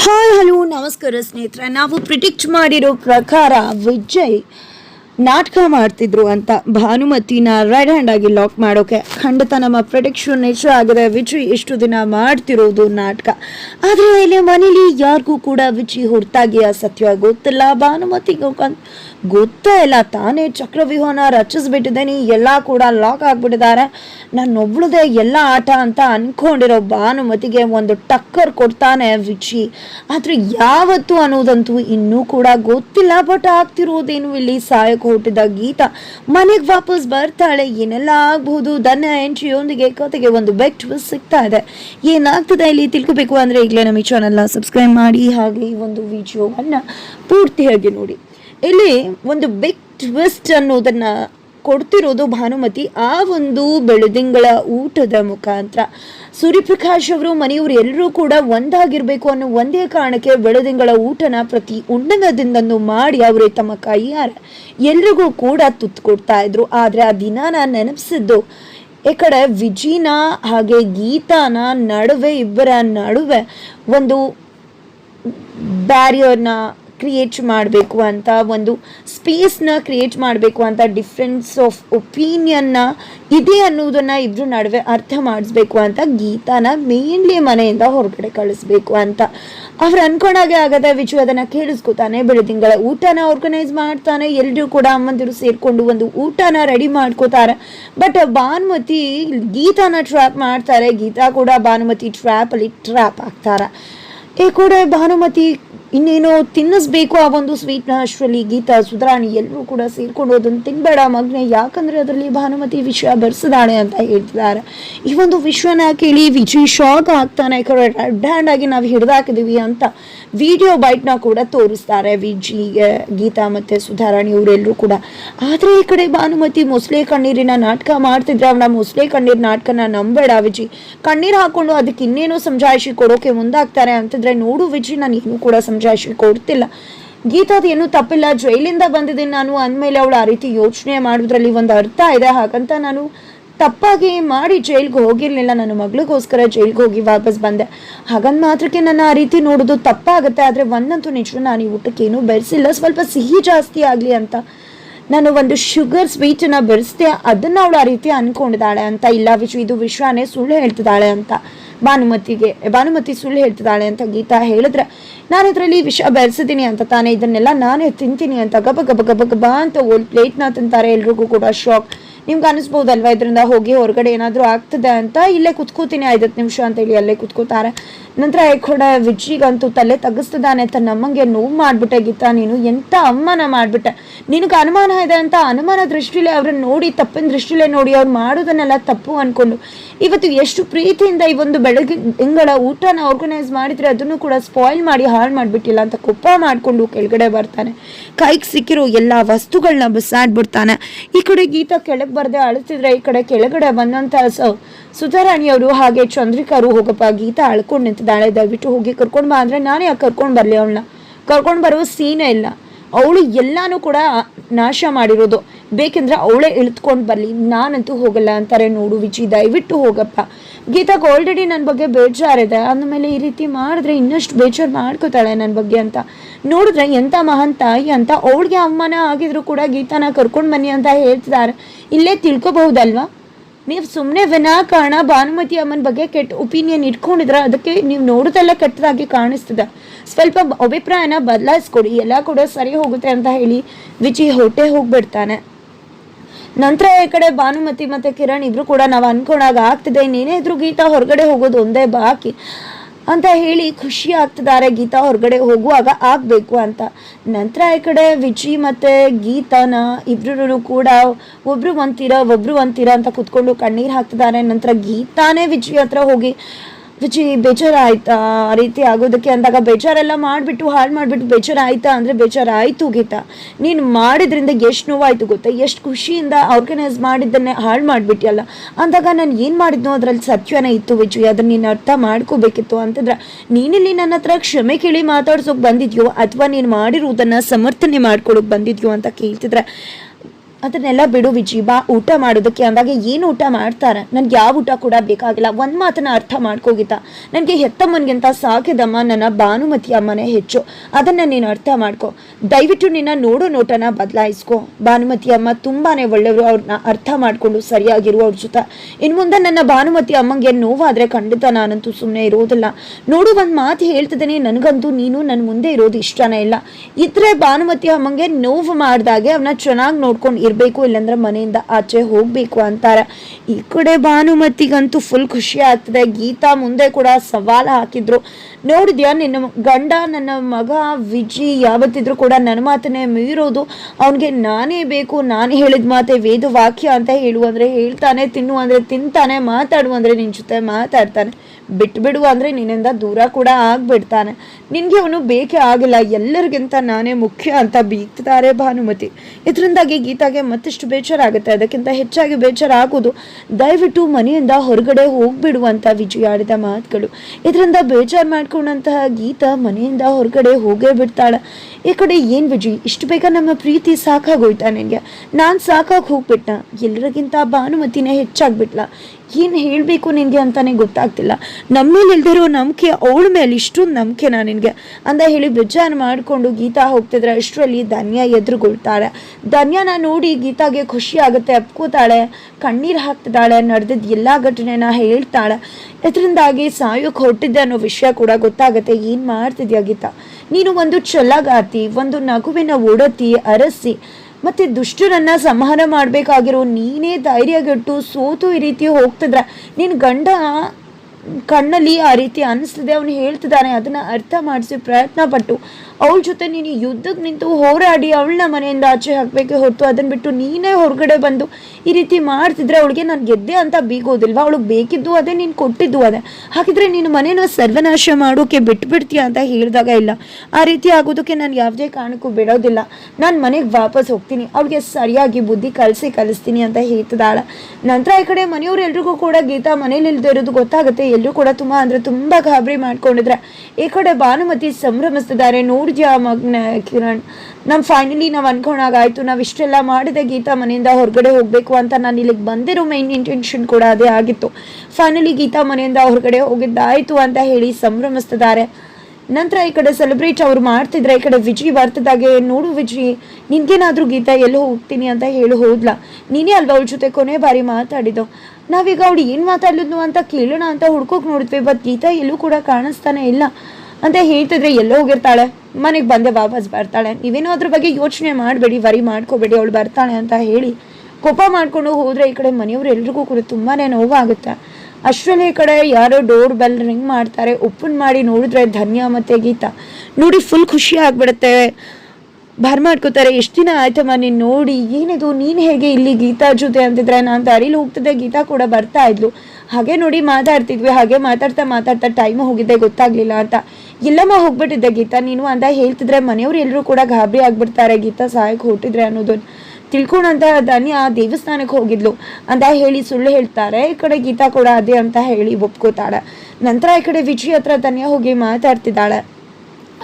Hi hello ನಮಸ್ಕಾರ ಸ್ನೇಹಿತರೆ. ನಾವು ಪ್ರಿಡಿಕ್ಟ್ ಮಾಡಿರೋ ಪ್ರಕಾರ ವಿಜಯ್ ನಾಟಕ ಮಾಡ್ತಿದ್ರು ಅಂತ ಭಾನುಮತಿನ ರೈಟ್ ಹ್ಯಾಂಡ್ ಆಗಿ ಲಾಕ್ ಮಾಡೋಕೆ. ಖಂಡಿತ ನಮ್ಮ ಪ್ರೊಡಿಕ್ಷನ್ ನಿಜ ಆಗಿದೆ. ವಿಚಿ ಇಷ್ಟು ದಿನ ಮಾಡ್ತಿರೋದು ನಾಟಕ. ಆದರೆ ಇಲ್ಲಿ ಮನೇಲಿ ಯಾರಿಗೂ ಕೂಡ ವಿಚಿ ಹೊರತಾಗಿ ಸತ್ಯ ಗೊತ್ತಿಲ್ಲ. ಭಾನುಮತಿಗೂ ಗೊತ್ತೇ ಇಲ್ಲ. ತಾನೇ ಚಕ್ರವ್ಯೂಹನ ರಚಿಸ್ಬಿಟ್ಟಿದ್ದೇನೆ. ಎಲ್ಲ ಕೂಡ ಲಾಕ್ ಆಗ್ಬಿಟ್ಟಿದ್ದಾರೆ. ನನ್ನೊಬ್ಳದೇ ಎಲ್ಲ ಆಟ ಅಂತ ಅನ್ಕೊಂಡಿರೋ ಭಾನುಮತಿಗೆ ಒಂದು ಟಕ್ಕರ್ ಕೊಡ್ತಾನೆ ವಿಚಿ ಆದರೆ ಯಾವತ್ತು ಅನ್ನೋದಂತೂ ಇನ್ನೂ ಕೂಡ ಗೊತ್ತಿಲ್ಲ. ಬಟ್ ಆಗ್ತಿರೋದೇನು ಇಲ್ಲಿ ಸಹಾಯಕ್ಕೆ ಹೊರಟಿದ್ದ ಗೀತಾ. ಮನೆಗೆ ವಾಪಸ್ ಬರ್ತಾಳೆ. ಏನೆಲ್ಲ ಆಗ್ಬಹುದು ದನ್ನ ಎಂಟ್ರಿಯೊಂದಿಗೆ ಕತೆಗೆ ಒಂದು ಬೆಕ್ ಟ್ವಿಸ್ಟ್ ಸಿಗ್ತಾ ಇದೆ. ಏನಾಗ್ತದೆ ಇಲ್ಲಿ? ತಿಳ್ಕೊಬೇಕು ಅಂದ್ರೆ ಈಗಲೇ ನಮ್ಮ ಈ ಸಬ್ಸ್ಕ್ರೈಬ್ ಮಾಡಿ, ಹಾಗೆ ಈ ಒಂದು ವಿಡಿಯೋವನ್ನ ಪೂರ್ತಿಯಾಗಿ ನೋಡಿ. ಇಲ್ಲಿ ಒಂದು ಬಿಗ್ ಟ್ವಿಸ್ಟ್ ಅನ್ನೋದನ್ನ ಕೊಡ್ತಿರೋದು ಭಾನುಮತಿ ಆ ಒಂದು ಬೆಳದಿಂಗಳ ಊಟದ ಮುಖಾಂತರ. ಸೂರ್ಯಪ್ರಕಾಶ್ ಅವರು ಮನೆಯವರು ಎಲ್ಲರೂ ಕೂಡ ಒಂದಾಗಿರಬೇಕು ಅನ್ನೋ ಒಂದೇ ಕಾರಣಕ್ಕೆ ಬೆಳದಿಂಗಳ ಊಟನ ಪ್ರತಿ ಉಣ್ಣಗದಿಂದನ್ನು ಮಾಡಿ ಅವರೇ ತಮ್ಮ ಕೈಯಾರ ಎಲ್ರಿಗೂ ಕೂಡ ತುತ್ತು ಕೊಡ್ತಾ ಇದ್ರು. ಆದರೆ ಆ ದಿನಾನ ನೆನಪಿಸಿದ್ದು ಈ ಕಡೆ ವಿಜಿನ ಹಾಗೆ ಗೀತಾನ ನಡುವೆ, ಇಬ್ಬರ ನಡುವೆ ಒಂದು ಬ್ಯಾರಿಯರ್ನ ಕ್ರಿಯೇಟ್ ಮಾಡಬೇಕು ಅಂತ ಒಂದು ಸ್ಪೇಸ್ನ ಕ್ರಿಯೇಟ್ ಮಾಡಬೇಕು ಅಂತ ಡಿಫ್ರೆನ್ಸ್ ಆಫ್ ಒಪೀನಿಯನ್ನ ಇದೆ ಅನ್ನೋದನ್ನು ಇದ್ರ ನಡುವೆ ಅರ್ಥ ಮಾಡಿಸ್ಬೇಕು ಅಂತ ಗೀತಾನ ಮೇನ್ಲಿ ಮನೆಯಿಂದ ಹೊರಗಡೆ ಕಳಿಸ್ಬೇಕು ಅಂತ. ಅವ್ರು ಅನ್ಕೊಂಡಾಗೆ ಆಗದ ವಿಜು ಅದನ್ನು ಕೇಳಿಸ್ಕೊತಾನೆ ತಿಂಗಳ ಊಟನ ಆರ್ಗನೈಸ್ ಮಾಡ್ತಾನೆ ಎಲ್ಲರೂ ಕೂಡ ಅಮ್ಮಂದಿರು ಸೇರಿಕೊಂಡು ಒಂದು ಊಟನ ರೆಡಿ ಮಾಡ್ಕೋತಾರೆ. ಬಟ್ ಭಾನುಮತಿ ಗೀತಾನ ಟ್ರ್ಯಾಪ್ ಮಾಡ್ತಾರೆ, ಗೀತಾ ಕೂಡ ಭಾನುಮತಿ ಟ್ರ್ಯಾಪ್ ಅಲ್ಲಿ ಟ್ರ್ಯಾಪ್ ಆಗ್ತಾರೆ ಈ ಕೂಡ ಭಾನುಮತಿ ಇನ್ನೇನೋ ತಿನ್ನಿಸ್ಬೇಕು ಆ ಒಂದು ಸ್ವೀಟ್ನ ಅಷ್ಟರಲ್ಲಿ ಗೀತಾ, ಸುಧಾರಾಣಿ ಎಲ್ಲರೂ ಕೂಡ ಸೇರ್ಕೊಂಡು ಅದನ್ನು ತಿನ್ಬೇಡ ಮಗ್ನೆ. ಯಾಕಂದ್ರೆ ಅದರಲ್ಲಿ ಭಾನುಮತಿ ವಿಷಯ ಬೆರೆಸಿದಾಳೆ ಅಂತ ಹೇಳ್ತಿದ್ದಾರೆ. ಈ ಒಂದು ವಿಷಯನ ಕೇಳಿ ವಿಜಯ್ ಶಾಕ್ ಆಗ್ತಾನೆ. ಹ್ಯಾಂಡ್ ಆಗಿ ನಾವು ಹಿಡ್ದಾಕಿದೀವಿ ಅಂತ ವಿಡಿಯೋ ಬೈಟ್ನ ಕೂಡ ತೋರಿಸ್ತಾರೆ ವಿಜಿ ಗೀತಾ ಮತ್ತೆ ಸುಧಾರಾಣಿ ಇವರೆಲ್ಲರೂ ಕೂಡ. ಆದರೆ ಈ ಕಡೆ ಭಾನುಮತಿ ಮೊಸಳೆ ಕಣ್ಣೀರಿನ ನಾಟಕ ಮಾಡ್ತಿದ್ರೆ ಅವನ ಮೊಸಳೆ ಕಣ್ಣೀರ್ ನಾಟಕನ ನಂಬೇಡ ವಿಜಿ. ಕಣ್ಣೀರ್ ಹಾಕೊಂಡು ಅದಕ್ಕೆ ಇನ್ನೇನೋ ಸಂಜಾಯಿಸಿ ಕೊಡೋಕೆ ಮುಂದಾಗ್ತಾರೆ ಅಂತಂದರೆ ನೋಡು ವಿಜಿ, ನಾನು ಏನು ಕೂಡ ಸಮಜಾಯಿಷಿ ಕೊಡ್ತಿಲ್ಲ. ಗೀತಾದ ಏನು ತಪ್ಪಿಲ್ಲ. ಜೈಲಿಂದ ಬಂದಿದ್ದೀನಿ ನಾನು. ಅಂದಮೇಲೆ ಅವಳು ಆ ರೀತಿ ಯೋಚನೆ ಮಾಡೋದ್ರಲ್ಲಿ ಒಂದು ಅರ್ಥ ಇದೆ. ಹಾಗಂತ ನಾನು ತಪ್ಪಾಗಿ ಮಾಡಿ ಜೈಲ್ಗೆ ಹೋಗಿರಲಿಲ್ಲ. ನನ್ನ ಮಗಳಿಗೋಸ್ಕರ ಜೈಲ್ಗೆ ಹೋಗಿ ವಾಪಸ್ ಬಂದೆ. ಹಾಗಂದ್ ಮಾತ್ರಕ್ಕೆ ನನ್ನ ಆ ರೀತಿ ನೋಡೋದು ತಪ್ಪಾಗುತ್ತೆ. ಆದರೆ ಒಂದಂತೂ ನಿಜ, ನಾನು ಈ ಊಟಕ್ಕೆ ಏನೂ ಬೆರೆಸಿಲ್ಲ. ಸ್ವಲ್ಪ ಸಿಹಿ ಜಾಸ್ತಿ ಆಗಲಿ ಅಂತ ನಾನು ಒಂದು ಶುಗರ್ ಸ್ವೀಟನ್ನು ಬೆರೆಸ್ದೆ ಅದನ್ನ ಅವಳು ಆ ರೀತಿ ಅನ್ಕೊಂಡಿದ್ದಾಳೆ ಅಂತ. ಇಲ್ಲ ವಿಶ್ವ ಇದು ವಿಶ್ವನೇ ಸುಳ್ಳು ಹೇಳ್ತಿದ್ದಾಳೆ ಅಂತ. ಭಾನುಮತಿಗೆ, ಭಾನುಮತಿ ಸುಳ್ಳು ಹೇಳ್ತಿದ್ದಾಳೆ ಅಂತ ಗೀತಾ ಹೇಳಿದ್ರೆ, ನಾನು ಇದರಲ್ಲಿ ವಿಷ ಬೆರೆಸಿದ್ದೀನಿ ಅಂತ ತಾನೇ. ಇದನ್ನೆಲ್ಲ ನಾನೇ ತಿಂತೀನಿ ಅಂತ. ಗಬ ಗಬ ಗಬ ಗಬ ಅಂತ ಒಂದು ಪ್ಲೇಟ್ನ ತಿಂತಾರೆ ಎಲ್ರಿಗೂ ಕೂಡ ಶಾಕ್ ನಿಮ್ಗೆ ಅನಿಸ್ಬೋದಲ್ವಾ ಇದರಿಂದ ಹೋಗಿ ಹೊರಗಡೆ ಏನಾದರೂ ಆಗ್ತದೆ ಅಂತ? ಇಲ್ಲೇ ಕುತ್ಕೋತೀನಿ, ಐದತ್ತು ನಿಮಿಷ ಅಂತೇಳಿ ಅಲ್ಲೇ ಕುತ್ಕೋತಾರೆ. ನಂತರ ಕೂಡ ವಿಜ್ಜಿಗಂತೂ ತಲೆ ತಗ್ಗಿಸ್ತಿದ್ದಾನೆ ತನ್ನ ನಮ್ಮಂಗೆ ನೋವು ಮಾಡಿಬಿಟ್ಟೆ ಗೀತಾ. ನೀನು ಎಂಥ ಅಮ್ಮನ ಮಾಡಿಬಿಟ್ಟೆ. ನಿನಗೆ ಅನುಮಾನ ಇದೆ ಅಂತ ಅನುಮಾನ ದೃಷ್ಟಿಲೇ ಅವ್ರನ್ನ ನೋಡಿ, ತಪ್ಪಿನ ದೃಷ್ಟಿಲೇ ನೋಡಿ ಅವ್ರು ಮಾಡೋದನ್ನೆಲ್ಲ ತಪ್ಪು ಅಂದ್ಕೊಂಡು ಇವತ್ತು ಎಷ್ಟು ಪ್ರೀತಿಯಿಂದ ಈ ಒಂದು ಬೆಳಗ್ಗೆ ತಿಂಗಳ ಊಟನ ಆರ್ಗನೈಸ್ ಮಾಡಿದರೆ ಅದನ್ನು ಕೂಡ ಸ್ಪಾಯ್ಲ್ ಮಾಡಿ, ಹಾಳು ಮಾಡಿಬಿಟ್ಟಿಲ್ಲ ಅಂತ ಕೊಪ್ಪ ಮಾಡಿಕೊಂಡು ಕೆಳಗಡೆ ಬರ್ತಾನೆ. ಕೈಗೆ ಸಿಕ್ಕಿರೋ ಎಲ್ಲ ವಸ್ತುಗಳನ್ನ ಬಿಸಾಡ್ಬಿಡ್ತಾನೆ. ಈ ಕಡೆ ಗೀತಾ ಕೆಳಗೆ ಬರ್ದೆ ಅಳುತ್ತಿದ್ರೆ ಈ ಕಡೆ ಕೆಳಗಡೆ ಬಂದಂತ ಸ ಸುಧಾರಾಣಿಯವರು ಹಾಗೆ ಚಂದ್ರಿಕಾರು ಹೋಗಪ್ಪ, ಗೀತಾ ಅಳ್ಕೊಂಡು ನಿಂತಿದ್ದಾಳೆ. ದಯವಿಟ್ಟು ಹೋಗಿ ಕರ್ಕೊಂಡು ಬಾ. ಅಂದ್ರೆ ನಾನೇ ಕರ್ಕೊಂಡು ಬರಲಿ ಅವಳನ್ನ ಕರ್ಕೊಂಡು ಬರುವ ಸೀನೇ ಇಲ್ಲ. ಅವಳು ಎಲ್ಲಾನು ಕೂಡ ನಾಶ ಮಾಡಿರೋದು. ಬೇಕೆಂದ್ರೆ ಅವಳೇ ಇಳಿದ್ಕೊಂಡು ಬರಲಿ. ನಾನಂತೂ ಹೋಗಲ್ಲ ಅಂತಾರೆ ನೋಡು ವಿಜಿ, ದಯವಿಟ್ಟು ಹೋಗಪ್ಪ. ಗೀತಾಗ ಆಲ್ರೆಡಿ ನನ್ನ ಬಗ್ಗೆ ಬೇಜಾರಿದೆ. ಅಂದಮೇಲೆ ಈ ರೀತಿ ಮಾಡಿದ್ರೆ ಇನ್ನಷ್ಟು ಬೇಜಾರು ಮಾಡ್ಕೋತಾಳೆ ನನ್ನ ಬಗ್ಗೆ ಅಂತ. ನೋಡಿದ್ರೆ ಎಂಥ ಮಹಾನ್ ತಾಯಿ ಅಂತ. ಅವಳಿಗೆ ಅವಮಾನ ಆಗಿದ್ರು ಕೂಡ ಗೀತಾನ ಕರ್ಕೊಂಡು ಬನ್ನಿ ಅಂತ ಹೇಳ್ತಿದ್ದಾರೆ. ಇಲ್ಲೇ ತಿಳ್ಕೊಬಹುದಲ್ವಾ? ನೀವು ಸುಮ್ಮನೆ ವಿನಾಕಾರಣ ಭಾನುಮತಿ ಅಮ್ಮನ ಬಗ್ಗೆ ಕೆಟ್ಟ ಒಪಿನಿಯನ್ ಇಟ್ಕೊಂಡಿದ್ರ, ಅದಕ್ಕೆ ನೀವು ನೋಡೋದೆಲ್ಲ ಕೆಟ್ಟದಾಗಿ ಕಾಣಿಸ್ತದ. ಸ್ವಲ್ಪ ಅಭಿಪ್ರಾಯನ ಬದಲಾಯಿಸ್ಕೊಡಿ, ಎಲ್ಲ ಕೂಡ ಸರಿ ಹೋಗುತ್ತೆ ಅಂತ ಹೇಳಿ ವಿಜಿ ಹೊಟ್ಟೆ ಹೋಗ್ಬಿಡ್ತಾನೆ. ನಂತರ ಈ ಕಡೆ ಭಾನುಮತಿ ಮತ್ತೆ ಕಿರಣ್ ಇಬ್ರು ಕೂಡ ನಾವು ಅನ್ಕೊಂಡಾಗ ಆಗ್ತಿದೆ, ನೀನೇ ಇದ್ರು ಗೀತಾ ಹೊರಗಡೆ ಹೋಗೋದು ಒಂದೇ ಬಾಕಿ. ಅಂತ ಹೇಳಿ ಖುಷಿ ಆಗ್ತಿದ್ದಾರೆ. ಗೀತಾ ಹೊರಗಡೆ ಹೋಗುವಾಗ ಆಗಬೇಕು ಅಂತ. ನಂತರ ಈ ಕಡೆ ವಿಜಿ ಮತ್ತು ಗೀತಾನ ಇಬ್ಬರೂ ಕೂಡ ಒಬ್ರು ಒಂತೀರ ಒಬ್ರು ಒಂತೀರ ಅಂತ ಕುತ್ಕೊಂಡು ಕಣ್ಣೀರು ಹಾಕ್ತಿದ್ದಾರೆ. ನಂತರ ಗೀತಾನೇ ವಿಜಿ ಹತ್ರ ಹೋಗಿ ವಿಜಿ ಬೇಜಾರಾಯ್ತಾ? ಆ ರೀತಿ ಆಗೋದಕ್ಕೆ ಅಂದಾಗ ಬೇಜಾರೆಲ್ಲ ಮಾಡಿಬಿಟ್ಟು, ಹಾಳು ಮಾಡಿಬಿಟ್ಟು ಬೇಜಾರು ಆಯ್ತಾ ಅಂದರೆ ಬೇಜಾರಾಯಿತು ಗೀತಾ. ನೀನು ಮಾಡಿದ್ರಿಂದ ಎಷ್ಟು ನೋವಾಯಿತು ಗೊತ್ತಾ? ಎಷ್ಟು ಖುಷಿಯಿಂದ ಆರ್ಗನೈಸ್ ಮಾಡಿದ್ದನ್ನೇ ಹಾಳು ಮಾಡಿಬಿಟ್ಟಿಯಲ್ಲ ಅಂದಾಗ ನಾನು ಏನು ಮಾಡಿದ್ನೋ ಅದರಲ್ಲಿ ಸತ್ಯನೇ ಇತ್ತು ವಿಜು. ಅದನ್ನು ನೀನು ಅರ್ಥ ಮಾಡ್ಕೋಬೇಕಿತ್ತು ಅಂತಂದ್ರೆ, ನೀನಿಲ್ಲಿ ನನ್ನ ಹತ್ರ ಕ್ಷಮೆ ಕೇಳಿ ಮಾತಾಡ್ಸೋಕೆ ಬಂದಿದ್ಯೋ ಅಥವಾ ನೀನು ಮಾಡಿರುವುದನ್ನು ಸಮರ್ಥನೆ ಮಾಡ್ಕೊಳಕ್ಕೆ ಬಂದಿದ್ಯೋ ಅಂತ ಕೇಳ್ತಿದ್ರೆ ಅದನ್ನೆಲ್ಲ ಬಿಡು ವಿಜಿ, ಬಾ, ಊಟ ಮಾಡೋದಕ್ಕೆ. ಅಂದಾಗ ಏನು ಊಟ ಮಾಡ್ತಾರೆ? ನನ್ಗೆ ಯಾವ ಊಟ ಕೂಡ ಬೇಕಾಗಿಲ್ಲ. ಒಂದು ಮಾತನ್ನ ಅರ್ಥ ಮಾಡ್ಕೋಗಿತ್ತ ನನಗೆ ಹೆತ್ತಮ್ಮನಿಗಿಂತ ಸಾಕಿದಮ್ಮ ನನ್ನ ಭಾನುಮತಿ ಅಮ್ಮನೇ ಹೆಚ್ಚು. ಅದನ್ನು ನೀನು ಅರ್ಥ ಮಾಡ್ಕೊ. ದಯವಿಟ್ಟು ನಿನ್ನ ನೋಡೋ ನೋಟನ ಬದಲಾಯಿಸ್ಕೊ. ಭಾನುಮತಿ ಅಮ್ಮ ತುಂಬಾನೇ ಒಳ್ಳೆಯವರು ಅವ್ರನ್ನ ಅರ್ಥ ಮಾಡಿಕೊಂಡು ಸರಿಯಾಗಿರುವ ಅವ್ರ ಜೊತೆ. ಇನ್ನು ಮುಂದೆ ನನ್ನ ಭಾನುಮತಿ ಅಮ್ಮಂಗೆ ನೋವಾದರೆ ಖಂಡಿತ ನಾನಂತೂ ಸುಮ್ಮನೆ ಇರೋದಿಲ್ಲ. ನೋಡು, ಒಂದು ಮಾತು ಹೇಳ್ತಿದ್ದೀನಿ. ನನಗಂತೂ ನೀನು ನನ್ನ ಮುಂದೆ ಇರೋದು ಇಷ್ಟನೇ ಇಲ್ಲ. ಇದ್ರೆ ಭಾನುಮತಿ ಅಮ್ಮಂಗೆ ನೋವು ಮಾಡಿದಾಗೆ ಅವನ್ನ ಚೆನ್ನಾಗಿ ನೋಡ್ಕೊಂಡು ಇರಬೇಕು ಇಲ್ಲಾಂದ್ರೆ ಮನೆಯಿಂದ ಆಚೆ ಹೋಗಬೇಕು ಅಂತಾರೆ. ಈ ಕಡೆ ಭಾನುಮತಿಗಂತೂ ಫುಲ್ ಖುಷಿ ಆಗ್ತದೆ. ಗೀತಾ ಮುಂದೆ ಕೂಡ ಸವಾಲ ಹಾಕಿದ್ರು. ನೋಡಿದ್ಯಾ, ನಿನ್ನ ಗಂಡ, ನನ್ನ ಮಗ ವಿಜಿ ಯಾವತ್ತಿದ್ರು ಕೂಡ ನನ್ನ ಮಾತನ್ನೇ ಮೀರೋದು. ಅವನಿಗೆ ನಾನೇ ಬೇಕು, ನಾನು ಹೇಳಿದ ಮಾತೆ ವೇದ ವಾಕ್ಯ ಅಂತ ಹೇಳು ಅಂದರೆ ಹೇಳ್ತಾನೆ, ತಿನ್ನು ಅಂದರೆ ತಿಂತಾನೆ, ಮಾತಾಡು ಅಂದರೆ ನಿನ್ನ ಜೊತೆ ಮಾತಾಡ್ತಾನೆ. ಬಿಟ್ಬಿಡು ಅಂದರೆ ನಿನ್ನಿಂದ ದೂರ ಕೂಡ ಆಗ್ಬಿಡ್ತಾನೆ. ನಿನಗೆ ಅವನು ಬೇಕೇ ಆಗಿಲ್ಲ. ಎಲ್ಲರಿಗಿಂತ ನಾನೇ ಮುಖ್ಯ ಅಂತ ಬೀಗ್ತಾರೆ ಭಾನುಮತಿ. ಇದರಿಂದಾಗಿ ಗೀತಾಗೆ ಮತ್ತಷ್ಟು ಬೇಜಾರಾಗುತ್ತೆ. ಅದಕ್ಕಿಂತ ಹೆಚ್ಚಾಗಿ ಬೇಜಾರಾಗೋದು ದಯವಿಟ್ಟು ಮನೆಯಿಂದ ಹೊರಗಡೆ ಹೋಗ್ಬಿಡುವಂಥ ವಿಜಯ್ ಆಡಿದ ಮಾತುಗಳು. ಇದರಿಂದ ಬೇಜಾರು ಮಾಡ್ಕೊಂಡಂತಹ ಗೀತಾ ಮನೆಯಿಂದ ಹೊರಗಡೆ ಹೋಗೇ ಬಿಡ್ತಾಳೆ. ಈ ಕಡೆ ಏನು ವಿಜಯ್, ಇಷ್ಟು ಬೇಗ ನಮ್ಮ ಪ್ರೀತಿ ಸಾಕಾಗೋಯ್ತಾ ನಿನಗೆ? ನಾನು ಸಾಕಾಗಿ ಹೋಗ್ಬಿಟ್ಟ ಎಲ್ಲರಿಗಿಂತ ಭಾನುಮತಿನೇ ಹೆಚ್ಚಾಗ್ಬಿಟ್ಲ? ಏನು ಹೇಳಬೇಕು ನಿನಗೆ ಅಂತಲೇ ಗೊತ್ತಾಗ್ತಿಲ್ಲ. ನಮ್ಮ ಮೇಲೆ ಇಲ್ದಿರೋ ನಂಬಿಕೆ ಅವಳ ಮೇಲೆ ಇಷ್ಟೊಂದು ನಂಬಿಕೆನಾ ನಿನಗೆ. ಅಂತ ಹೇಳಿ ಬೇಜಾರು ಮಾಡಿಕೊಂಡು ಗೀತಾ ಹೋಗ್ತಿದ್ರೆ ಅಷ್ಟರಲ್ಲಿ ಧನ್ಯ ಎದುರುಗೊಳ್ತಾಳೆ. ಧನ್ಯನ ನೋಡಿ ಗೀತಾಗೆ ಖುಷಿ ಆಗುತ್ತೆ, ಅಪ್ಕೋತಾಳೆ, ಕಣ್ಣೀರು ಹಾಕ್ತಿದ್ದಾಳೆ ನಡೆದಿದ್ದ ಎಲ್ಲ ಘಟನೆನ ಹೇಳ್ತಾಳೆ. ಇದರಿಂದಾಗಿ ಸಾಯೋಕ್ಕೆ ಹೊರಟಿದ್ದೆ ಅನ್ನೋ ವಿಷಯ ಕೂಡ ಗೊತ್ತಾಗುತ್ತೆ. ಏನು ಮಾಡ್ತಿದ್ಯಾ ಗೀತಾ? ನೀನು ಒಂದು ಛಲಗಾತಿ ಒಂದು ನಗುವಿನ ಒಡತಿ, ಅರಸಿ ಮತ್ತೆ ದುಷ್ಟರನ್ನ ಸಂಹಾರ ಮಾಡಬೇಕಾಗಿರೋ ನೀನೇ ಧೈರ್ಯಗೆಟ್ಟು ಸೋತು ಈ ರೀತಿ ಹೋಗ್ತಿದ್ರ ನಿನ್ನ ಗಂಡ ಕಣ್ಣಲ್ಲಿ ಆ ರೀತಿ ಅನಿಸ್ತಿದೆ, ಅವನು ಹೇಳ್ತಿದ್ದಾನೆ, ಅದನ್ನ ಅರ್ಥ ಮಾಡಿಸಿ ಪ್ರಯತ್ನ ಪಟ್ಟು. ಅವಳ ಜೊತೆ ನೀನು ಯುದ್ಧಕ್ಕೆ ನಿಂತು ಹೋರಾಡಿ, ಅವಳನ್ನ ಮನೆಯಿಂದ ಆಚೆ ಹಾಕಬೇಕು ಹೊರತು ಅದನ್ನ ಬಿಟ್ಟು ನೀನೇ ಹೊರಗಡೆ ಬಂದು ಈ ರೀತಿ ಮಾಡ್ತಿದ್ರೆ ಅವಳಿಗೆ ನಾನು ಗೆದ್ದೆ ಅಂತ ಬೀಗೋದಿಲ್ವಾ? ಅವಳಿಗೆ ಬೇಕಿದ್ದು ಅದೇ, ನೀನು ಕೊಟ್ಟಿದ್ದು ಅದೇ. ಹಾಗಿದ್ರೆ ನೀನು ಮನೇನ ಸರ್ವನಾಶ ಮಾಡೋಕೆ ಬಿಟ್ಬಿಡ್ತೀಯ ಅಂತ ಹೇಳಿದಾಗ ಇಲ್ಲ. ಆ ರೀತಿ ಆಗೋದಕ್ಕೆ ನಾನು ಯಾವುದೇ ಕಾರಣಕ್ಕೂ ಬಿಡೋದಿಲ್ಲ. ನಾನು ಮನೆಗೆ ವಾಪಸ್ ಹೋಗ್ತೀನಿ. ಅವಳಿಗೆ ಸರಿಯಾಗಿ ಬುದ್ಧಿ ಕಲಿಸಿ ಕಲಿಸ್ತೀನಿ ಅಂತ ಹೇಳ್ತದಾಳ ನಂತರ ಈ ಕಡೆ ಮನೆಯವ್ರು ಎಲ್ರಿಗೂ ಕೂಡ ಗೀತಾ ಮನೇಲಿ ಇರೋದು ಗೊತ್ತಾಗುತ್ತೆ. ಎಲ್ಲರೂ ಕೂಡ ತುಂಬಾ ಅಂದ್ರೆ ತುಂಬಾ ಗಾಬರಿ ಮಾಡ್ಕೊಂಡಿದ್ರೆ. ಈ ಕಡೆ ಭಾನುಮತಿ ಸಂಭ್ರಮಿಸ್ತಿದ್ದಾರೆ. ನೋಡಿದ್ಯಾ ಮಗ್ನ ಕಿರಣ್. ನಮ್ ಫೈನಲಿ ನಾವು ಅನ್ಕೊಂಡಾಗಾಯ್ತು ನಾವು ಇಷ್ಟೆಲ್ಲ ಮಾಡಿದೆ ಗೀತಾ ಮನೆಯಿಂದ ಹೊರಗಡೆ ಹೋಗಬೇಕು ಅಂತ ನಾನು ಇಲ್ಲಿಗೆ ಬಂದಿರೋ ಮೈನ್ ಇಂಟೆನ್ಷನ್ ಕೂಡ ಅದೇ ಆಗಿತ್ತು. ಫೈನಲಿ ಗೀತಾ ಮನೆಯಿಂದ ಹೊರಗಡೆ ಹೋಗಿದ್ದಾಯ್ತು ಅಂತ ಹೇಳಿ ಸಂಭ್ರಮಿಸ್ತಿದ್ದಾರೆ. ನಂತರ ಈ ಕಡೆ ಸೆಲೆಬ್ರೇಟ್ ಅವ್ರು ಮಾಡ್ತಿದ್ರೆ, ಈ ಕಡೆ ವಿಜಿ ಬರ್ತಿದ್ದಾಗೆ ನೋಡು ವಿಜಿ, ನಿನ್ಗೇನಾದ್ರೂ ಗೀತಾ ಎಲ್ಲೋ ಹೋಗ್ತೀನಿ ಅಂತ ಹೇಳಿ ಹೋದ್ಲ. ನೀನೇ ಅಲ್ವಾ ಅವಳ ಜೊತೆ ಕೊನೆ ಬಾರಿ ಮಾತಾಡಿದ್ದು? ನಾವೀಗ ಅವಳು ಏನು ಮಾತಾಡ್ಲಿದ್ನು ಅಂತ ಕೇಳೋಣ ಅಂತ ಹುಡ್ಕೋಕ್ ನೋಡಿದ್ವಿ ಬಟ್ ಗೀತಾ ಎಲ್ಲೂ ಕೂಡ ಕಾಣಿಸ್ತಾನೆ ಇಲ್ಲ. ಅಂತ ಹೇಳ್ತಿದ್ರೆ ಎಲ್ಲೋ ಹೋಗಿರ್ತಾಳೆ. ಮನೆಗೆ ಬಂದೆ, ವಾಪಸ್ ಬರ್ತಾಳೆ. ನೀವೇನೋ ಅದ್ರ ಬಗ್ಗೆ ಯೋಚನೆ ಮಾಡಬೇಡಿ, ವರಿ ಮಾಡ್ಕೋಬೇಡಿ, ಅವಳು ಬರ್ತಾಳೆ ಅಂತ ಹೇಳಿ ಕೋಪ ಮಾಡ್ಕೊಂಡು ಹೋದರೆ ಈ ಕಡೆ ಮನೆಯವ್ರು ಎಲ್ರಿಗೂ ಕೂಡ ತುಂಬಾ ನೋವಾಗುತ್ತೆ. ಅಷ್ಟರಲ್ಲಿ ಕಡೆ ಯಾರೋ ಡೋರ್ ಬೆಲ್ ರಿಂಗ್ ಮಾಡ್ತಾರೆ. ಓಪನ್ ಮಾಡಿ ನೋಡಿದ್ರೆ ಧನ್ಯ ಮತ್ತೆ ಗೀತಾ. ನೋಡಿ ಫುಲ್ ಖುಷಿ ಆಗ್ಬಿಡುತ್ತೆ. ಭರ್ ಮಾಡ್ಕೋತಾರೆ, ಎಷ್ಟು ದಿನ ಆಯ್ತಮ್ಮ ನೀನು ನೋಡಿ, ಏನಿದು, ನೀನು ಹೇಗೆ ಇಲ್ಲಿ ಗೀತಾ ಜೊತೆ ಅಂತಿದ್ರೆ ನಾನು ದಾರಿಲಿ ಹೋಗ್ತಿದ್ದೆ, ಗೀತಾ ಕೂಡ ಬರ್ತಾ ಇದ್ಲು. ಹಾಗೆ ನೋಡಿ ಮಾತಾಡ್ತಿದ್ವಿ, ಹಾಗೆ ಮಾತಾಡ್ತಾ ಮಾತಾಡ್ತಾ ಟೈಮ್ ಹೋಗಿದ್ದೆ ಗೊತ್ತಾಗ್ಲಿಲ್ಲ ಅಂತ. ಇಲ್ಲಮ್ಮ, ಹೋಗ್ಬಿಟ್ಟಿದ್ದೆ ಗೀತಾ. ನೀನು ಅಂತ ಹೇಳ್ತಿದ್ರೆ ಮನೆಯವ್ರು ಎಲ್ಲರೂ ಕೂಡ ಗಾಬರಿ ಆಗ್ಬಿಡ್ತಾರೆ, ಗೀತಾ ಸಹಾಯಕ್ಕೆ ಹೊಟ್ಟಿದ್ರೆ ಅನ್ನೋದು ತಿಳ್ಕೊಂಡಂತ ಧನ್ಯ ದೇವಸ್ಥಾನಕ್ಕೆ ಹೋಗಿದ್ಲು. ಅಂತ ಹೇಳಿ ಸುಳ್ಳು ಹೇಳ್ತಾರೆ. ಈ ಕಡೆ ಗೀತಾ ಕೂಡ ಅದೇ ಅಂತ ಹೇಳಿ ಒಪ್ಕೋತಾಳೆ. ನಂತರ ಈ ಕಡೆ ವಿಜಯ್ ಹತ್ರ ಧನ್ಯ ಹೋಗಿ ಮಾತಾಡ್ತಿದ್ದಾಳೆ.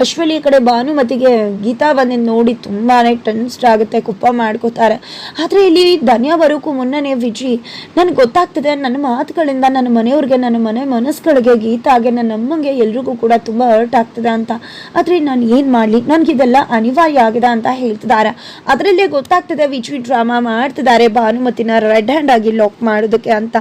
ಅಶ್ವಲಿ ಕಡೆ ಭಾನುಮತಿಗೆ ಗೀತಾ ಬಂದಿದ್ದು ನೋಡಿ ತುಂಬಾನೇ ಟೆನ್ಸ್ಡ್ ಆಗುತ್ತೆ, ಕುಪ್ಪ ಮಾಡ್ಕೋತಾರೆ. ಆದರೆ ಇಲ್ಲಿ ಧನ್ಯ ಬರೋಕ್ಕೂ ಮುನ್ನನೇ ವಿಜಿ, ನನಗೆ ಗೊತ್ತಾಗ್ತದೆ ನನ್ನ ಮಾತುಗಳಿಂದ ನನ್ನ ಮನೆಯವ್ರಿಗೆ ನನ್ನ ಮನೆ ಮನಸ್ಸುಗಳಿಗೆ, ಗೀತಾಗೆ ನನ್ನ ಅಮ್ಮಂಗೆ ಎಲ್ರಿಗೂ ಕೂಡ ತುಂಬ ಹರ್ಟ್ ಆಗ್ತದೆ ಅಂತ. ಆದರೆ ನಾನು ಏನು ಮಾಡಲಿ ನನಗಿದೆಲ್ಲ ಅನಿವಾರ್ಯ ಆಗಿದೆ ಅಂತ ಹೇಳ್ತಿದ್ದಾರೆ. ಅದರಲ್ಲೇ ಗೊತ್ತಾಗ್ತದೆ ವಿಜಿ ಡ್ರಾಮಾ ಮಾಡ್ತಿದ್ದಾರೆ ಭಾನುಮತಿನ ರೆಡ್ ಹ್ಯಾಂಡ್ ಆಗಿ ಲಾಕ್ ಮಾಡೋದಕ್ಕೆ ಅಂತ.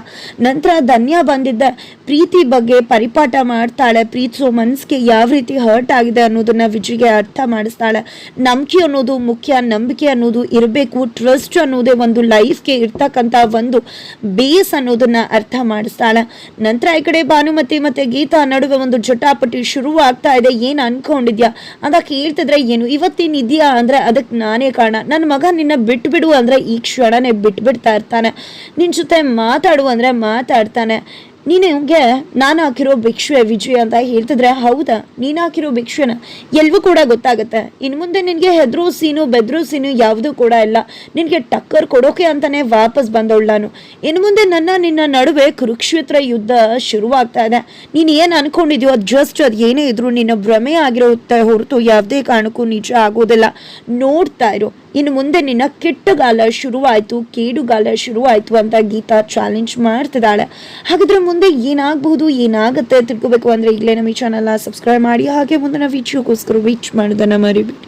ನಂತರ ಧನ್ಯ ಬಂದಿದ್ದ ಪ್ರೀತಿ ಬಗ್ಗೆ ಪರಿಪಾಠ ಮಾಡ್ತಾಳೆ ಪ್ರೀತಿಸೋ ಮನಸ್ಸಿಗೆ ಯಾವ ರೀತಿ ಹರ್ಟ್ ಆಗಿದೆ ಅನ್ನೋದನ್ನ ವಿಜಿಗೆ ಅರ್ಥ ಮಾಡಿಸ್ತಾಳೆ. ನಂಬಿಕೆ ಅನ್ನೋದು ಮುಖ್ಯ, ನಂಬಿಕೆ ಅನ್ನೋದು ಇರಬೇಕು ಟ್ರಸ್ಟ್ ಅನ್ನೋದೇ ಒಂದು ಲೈಫ್ಗೆ ಇರ್ತಕ್ಕಂಥ ಒಂದು ಬೇಸ್ ಅನ್ನೋದನ್ನ ಅರ್ಥ ಮಾಡಿಸ್ತಾಳೆ. ನಂತರ ಈ ಕಡೆ ಭಾನುಮತಿ ಮತ್ತೆ ಗೀತಾ ನಡುವೆ ಒಂದು ಜಟಾಪಟಿ ಶುರು ಆಗ್ತಾ ಇದೆ. ಏನು ಅನ್ಕೊಂಡಿದ್ಯಾ? ಅಂತ ಕೇಳ್ತಿದ್ರೆ ಏನು, ಇವತ್ತೇನು ಇದೆಯಾ? ಅಂದ್ರೆ ಅದಕ್ಕೆ ನಾನೇ ಕಾರಣ. ನನ್ನ ಮಗ ನಿನ್ನ ಬಿಟ್ಬಿಡು, ಅಂದ್ರೆ ಈ ಕ್ಷಣನೇ ಬಿಟ್ಬಿಡ್ತಾ ಇರ್ತಾನೆ. ನಿನ್ನ ಜೊತೆ ಮಾತಾಡು ಅಂದ್ರೆ ಮಾತಾಡ್ತಾನೆ. ನಿನಗೆ ನಾನು ಹಾಕಿರೋ ಭಿಕ್ಷೆ ವಿಜಯ ಅಂತ ಹೇಳ್ತಿದ್ರೆ ಹೌದಾ? ನೀನು ಹಾಕಿರೋ ಭಿಕ್ಷೆನ ಎಲ್ಲವೂ ಕೂಡ ಗೊತ್ತಾಗುತ್ತೆ. ಇನ್ನು ಮುಂದೆ ನಿನಗೆ ಹೆದರು ಸೀನು, ಬೆದರು ಸೀನು ಯಾವುದೂ ಕೂಡ ಇಲ್ಲ. ನಿನಗೆ ಟಕ್ಕರ್ ಕೊಡೋಕೆ ಅಂತಲೇ ವಾಪಸ್ ಬಂದವಳು ನಾನು. ಇನ್ನು ಮುಂದೆ ನನ್ನ, ನಿನ್ನ ನಡುವೆ ಕುರುಕ್ಷೇತ್ರ ಯುದ್ಧ ಶುರುವಾಗ್ತಾ ಇದೆ. ನೀನು ಏನು ಅನ್ಕೊಂಡಿದ್ಯೋ ಅದು ಜಸ್ಟ್ ಅದು ಏನೇ ಇದ್ರು ನಿನ್ನ ಭ್ರಮೆ ಆಗಿರುತ್ತೆ ಹೊರತು ಯಾವುದೇ ಕಾರಣಕ್ಕೂ ನಿಜ ಆಗೋದಿಲ್ಲ. ನೋಡ್ತಾ ಇರು. ಇನ್ನು ಮುಂದೆ ನಿನ್ನ ಕೆಟ್ಟಗಾಲ ಶುರುವಾಯಿತು, ಕೇಡುಗಾಲ ಶುರುವಾಯಿತು ಅಂತ ಗೀತಾ ಚಾಲೆಂಜ್ ಮಾಡ್ತಿದ್ದಾಳೆ. ಹಾಗಾದ್ರೆ ಮುಂದೆ ಏನಾಗಬಹುದು, ಏನಾಗುತ್ತೆ ತಿಳ್ಕೋಬೇಕು ಅಂದರೆ ಇಲ್ಲೇ ನಮ್ಮ ಈ ಚಾನಲ್ನ ಸಬ್ಸ್ಕ್ರೈಬ್ ಮಾಡಿ. ಹಾಗೆ ಮುಂದಿನ ವಿಡಿಯೋಗೋಸ್ಕರ ವೀಚ್ ಮಾಡೋದನ್ನು ಮರಿಬೇಡಿ.